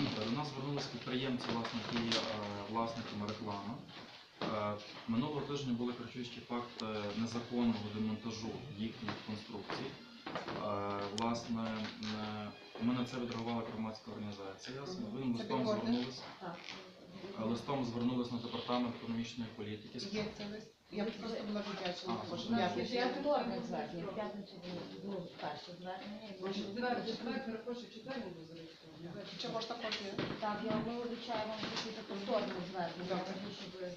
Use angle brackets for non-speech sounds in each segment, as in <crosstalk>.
До нас звернулися підприємці, є е, власниками реклами. Е, Минулого тижня були кричущі факти незаконного демонтажу їхніх конструкцій. Е, Власне, ми на це відреагувала громадська організація. З новим листом звернулися. Листом звернулися на департамент економічної політики. Є це лист. Я б просто була вдячна. А, Може, У я є б- звернення. В п'ятницю було ну, перше звернення. і Може, ми- Четвер, четвер, перепрошую, четвер буду зареєстрований. Чи можна копію? Так, я ми обіцяємо зробити повторне звернення, Добре. тому що ви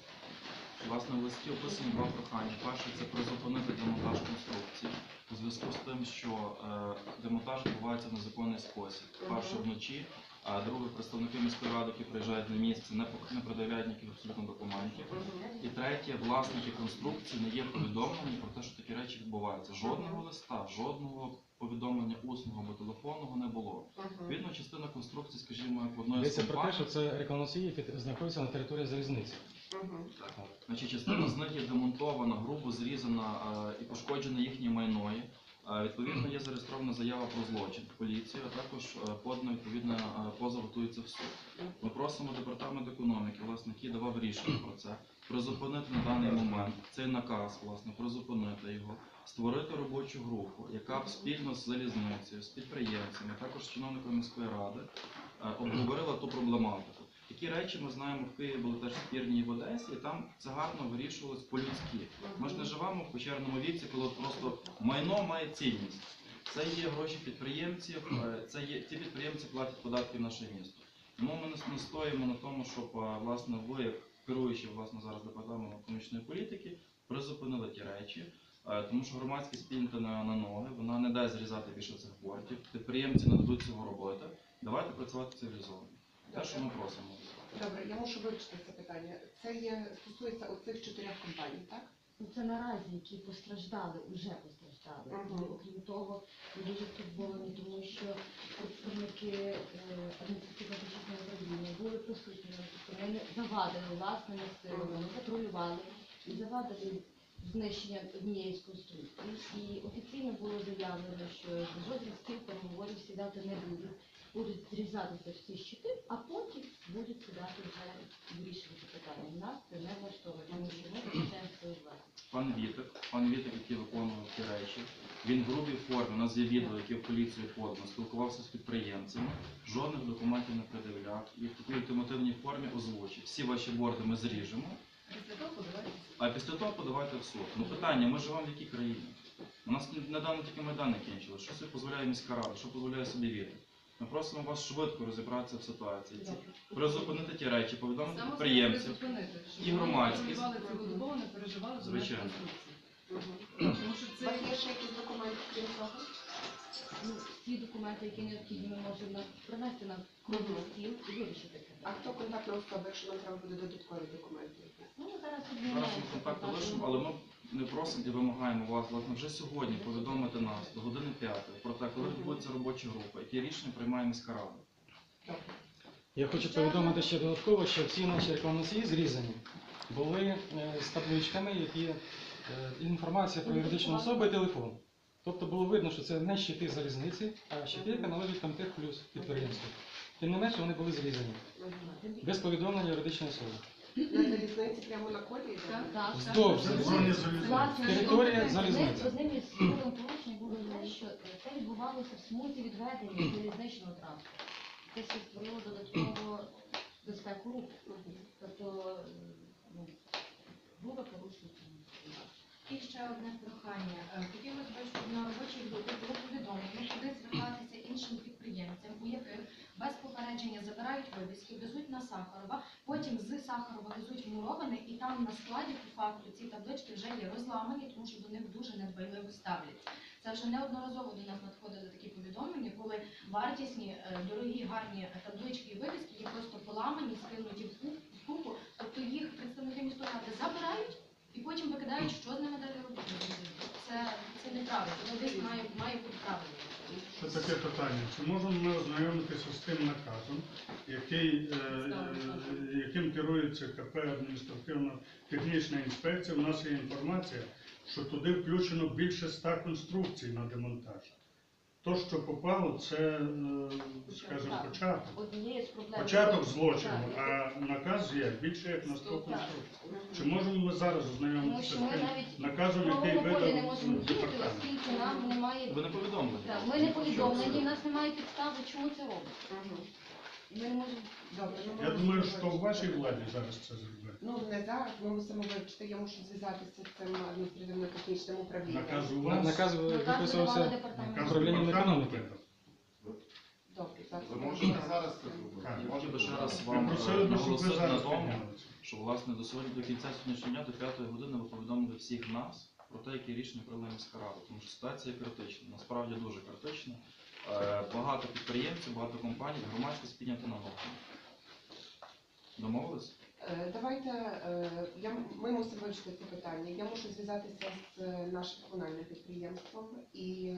Власне, в листі описані два прохання. Перше це призупинити демонтаж конструкцій у зв'язку з тим, що е, демонтаж відбувається в незаконний спосіб. Перше вночі, а друге представники міської ради, які приїжджають на місце, не не пред'являють ніяких абсолютно документів. І третє, власники конструкції не є повідомлені про те, що такі речі відбуваються. Жодного листа, жодного повідомлення усного або телефонного не було. Відповідно, частина конструкції, скажімо, як в одної з Йдеться про те, компаній, що це рекламоносії, які знаходяться на території залізниці. Значить, частина з них є демонтована, грубо зрізана е, і пошкоджена їхнє майно. Відповідно, є зареєстрована заява про злочин в поліцію, а також е, подано відповідно е, позов готується в суд. Ми просимо департамент економіки, власне, який давав рішення про це, призупинити на даний момент цей наказ, власне, призупинити його, створити робочу групу, яка б спільно з залізницею, з підприємцями, також з чиновниками міської ради е, обговорила ту проблематику. Такі речі ми знаємо в Києві були теж спірні в Одесі, і там це гарно вирішувалось по-людськи. Ми ж не живемо в печерному віці, коли просто майно має цінність. Це є гроші підприємців, е, це є ті підприємці платять податки в наше місто. Тому ми нас- настоїмо на тому, щоб е, власне ви, як керуючі власне зараз департаментом економічної політики, призупинили ті речі. е, Тому що громадськість піднята на, на ноги, вона не дасть зрізати більше цих бортів, підприємці не дадуть цього робити. Давайте працювати цивілізовано. Те, що ми просимо. Добре, я мушу вивчити це питання. Це є стосується оцих чотирьох компаній, так? Ну, Це наразі, які постраждали, вже постраждали. Мгм. І окрім того, ми дуже стурбовані, тому що представники е, адміністративно-технічного управління були присутні на. Вони завадили власними силами, вони патрулювали і завадили знищення однієї з конструкцій. І офіційно було заявлено, що жодних стіл переговорів сідати не будуть. Будуть зрізатися всі щити, а потім будуть сідати вже вирішувати питання. Нас це не влаштовує, тому що ми захищаємо свою власність. Пан Вітик, пан Вітик, який виконував ті речі, він в грубій формі, у нас є відео, яке в поліцію подано, спілкувався з підприємцями, жодних документів не пред'являв і в такій ультимативній формі озвучив. Всі ваші борди ми зріжемо, а після того подавайте в суд. Ну питання, ми живемо в якій країні? У нас недавно тільки Майдан не кінчили. Що собі дозволяє міська рада, що дозволяє собі Вітик? Ми просимо вас швидко розібратися в ситуації. Ці- Призупинити ті речі, повідомити Саме підприємців. призупинити, щоб і вони громадськість. цілодобово, не переживали за Звичайно. Тому що У вас це є ще якісь документи, крім цього? Ну, ті документи, які необхідні, ми можемо принести на круглий стіл і вирішити це. А хто контактна особа, якщо нам треба буде додаткові документи? Ну, ми зараз Зараз ми обміняємося контакти лишимо, але ми не просимо і вимагаємо вас, власне, вже сьогодні повідомити нас до години п'ятої про те, коли відбудеться робоча група, які рішення приймає міська рада. Я хочу повідомити ще додатково, що всі наші рекламоносії зрізані були е, з табличками, які е, інформація про юридичну особу і телефон. Тобто було видно, що це не щити залізниці, а щити, які належать Комтех плюс підприємству. Тим не менше, вони були зрізані без повідомлення юридичної особи. На залізниці прямо на колії? Так. Так, Вздовж залізниці. Власне, Територія залізниці. Одним із порушень було те, що е, це відбувалося в смузі відведення залізничного транспорту. Це ще створило додатково безпеку руху. Тобто, е, ну, грубе порушення. І ще одне прохання. Е, Хотілося б, щоб на робочій групі було повідомлено, куди звертатися іншим підприємцям, у яких попередження вивіски, везуть на Сахарова, потім з Сахарова везуть в Муроване, і там на складі по факту ці таблички вже є розламані, тому що до них дуже недбайливо ставляться. Це вже неодноразово до нас надходили такі повідомлення, коли вартісні, е, дорогі, гарні таблички і вивіски є просто поламані, скинуті в купу, тобто їх представники міської ради забирають і потім викидають, що з ними далі робити. Це, це неправильно. Воно десь має, має бути правильно. Це таке питання. Чи можемо ми ознайомитися з тим наказом, який, е, е, яким керується КП адміністративно-технічна інспекція? У нас є інформація, що туди включено більше ста конструкцій на демонтаж. То, що попало, це, е, скажімо, Так. початок. Однією з проблем. Початок злочину, а наказ є більше як наступний Так. строк. Чи можемо ми зараз Тому ознайомитися що з ми тим навіть наказом, в який правовому полі не видав можемо діяти, департамент? оскільки нам немає. Ви не повідомлені. Так, ми не повідомлені, в нас немає підстави, чому це робить. Мгм. Ми не можемо. Добре, ми Я можемо думаю, що в вашій владі зараз це зробити. Ну, не зараз, ми мусимо вивчити, я мушу зв'язатися з цим адміністративно-технічним управлінням. Наказ у На- вас. Наказ виписувався. Наказ управлінням департаменту економіки. Добре. Ви можете зараз це зробити? Так. Я хотів би ще раз Ми вам просили е, би, щоб ви наголосити на зараз тому, піднялися. що власне до сьогодні, до кінця сьогоднішнього дня, до 5 години ви повідомили всіх нас про те, які рішення прийняла міська рада, тому що ситуація критична, насправді дуже критична. Е, Багато підприємців, багато компаній, громадськість підняти на ноги. Домовились? Е, Давайте, е, я, ми мусимо вирішити це питання. Я мушу зв'язатися з нашим комунальним підприємством і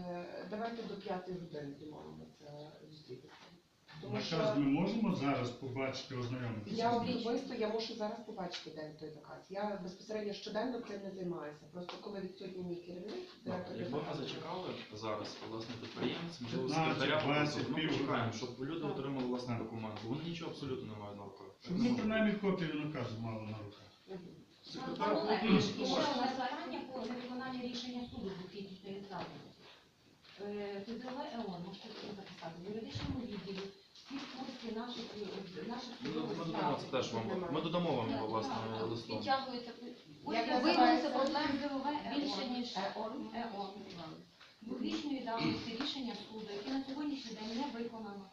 давайте до п'ятої години домовимося зустрітися. Тому що Наказ ми можемо зараз побачити, ознайомитися? я з ним? особисто я мушу зараз побачити день той наказ. Я безпосередньо щоденно цим не займаюся. Просто коли відсутній мій керівник, директор Якби ми департаменту. зачекали зараз власне підприємців, можливо, 15, секретаря 20, попросили, ми пів години. щоб люди отримали власне Так. документи. Вони нічого абсолютно не мають на руках. Щоб ми принаймні копію наказу мали на руках. Мгм. Пане Олег, і ще питання по невиконанню рішення суду з 2030 Е, ТЗВ ЕОН, можете це записати, в юридичному відділі всі курси наших, е, наших Ну, Ми додамо це теж вам. Ми додамо вам його власне листом. Підтягується. Як виявилося проблем ТЗВ Більше, ніж ЕОН. ЕОН. Двохрічної давності рішення суду, яке на сьогоднішній день не виконано.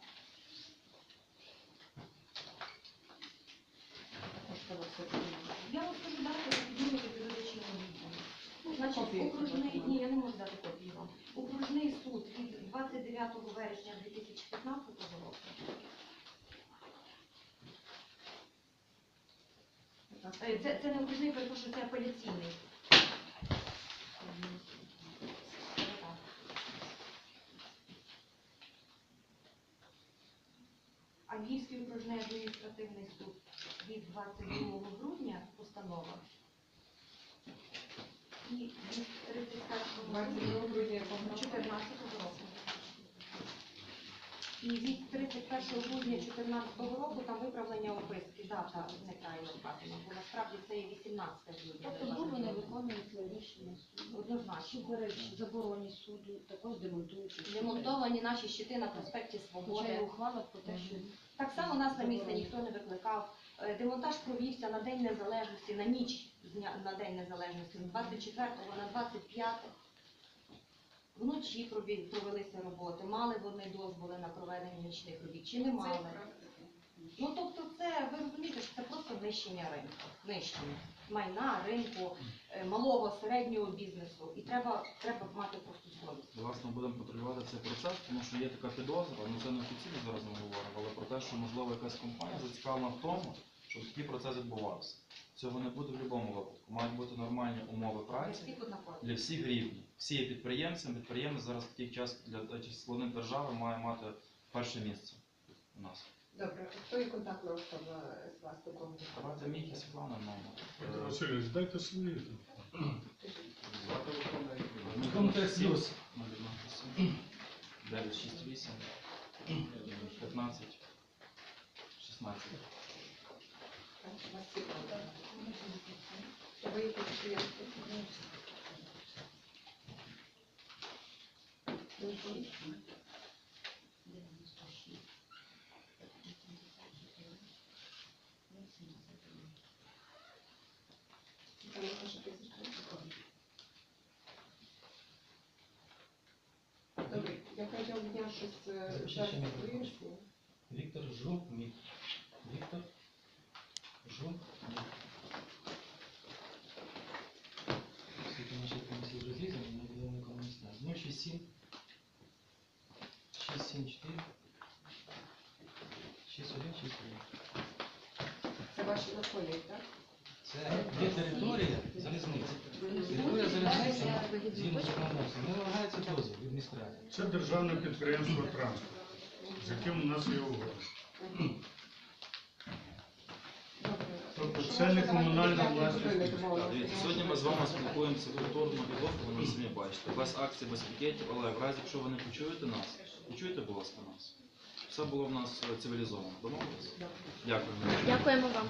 Я розповідаю піднімки юридичного відділу. Значить, окружний, ні, я не можу дати копію вам. Окружний суд від 29 вересня 2015 року. Е, Це, це не окружний, перепрошую, це апеляційний. Так. Окружний адміністративний суд від 22 грудня постанова. І від 31 грудня 14 року. І від 31 грудня 2014 року там виправлення описки, дата неправильно вказана, бо насправді це є 18 грудня. Тобто грубо не виконується рішення суду. Однозначно. Супереч забороні суду, також демонтуючи. Демонтовані наші щити на проспекті Хоча Свободи. є ухвала про те, що Так само нас на місце ніхто не викликав. Е, Демонтаж провівся на День Незалежності, на ніч на День Незалежності, з 24 на 25. Вночі провелися роботи, мали вони дозволи на проведення нічних робіт, чи не мали. Ну тобто це, ви розумієте, що це просто знищення ринку, знищення майна, ринку, е, малого, середнього бізнесу. І треба, треба мати просто совість. Власне, будемо контролювати цей процес, тому що є така підозра, ну це не офіційно зараз ми говоримо, але про те, що можливо якась компанія зацікавлена в тому, щоб такий процес відбувався. Цього не буде в будь-якому випадку. Мають бути нормальні умови праці для всіх рівні. Всі є підприємцями, підприємець зараз в такий час для складних держави має мати перше місце у нас. Добре, хто є контактна особа з вас? Давайте Мікі Світлана номер. Васильович, дайте свої. Контекст плюс. 968 15 16. У вас Світлана. Ви є підприємство? Це не ваше прізвище? Добре, я протягом дня щось е, зараз не виясню. Віктор Жумік. Віктор Жумік. 7, 6, 7, Це ваші наколі, так? Це є територія залізниці. Територія залізниці згідно законодавства не вимагається дозвіл від адміністрації. Це державне підприємство транспорт, з яким у нас є угода. <clears throat> це не комунальна власність. Так, Дивіться, сьогодні ми з вами спілкуємося культурно і ловко, ви самі бачите. Без акцій, без пікетів, але в разі, якщо ви не почуєте нас, почуйте, будь ласка, нас. Все було в нас е, цивілізовано. Домовились? Дякую. Дякуємо вам.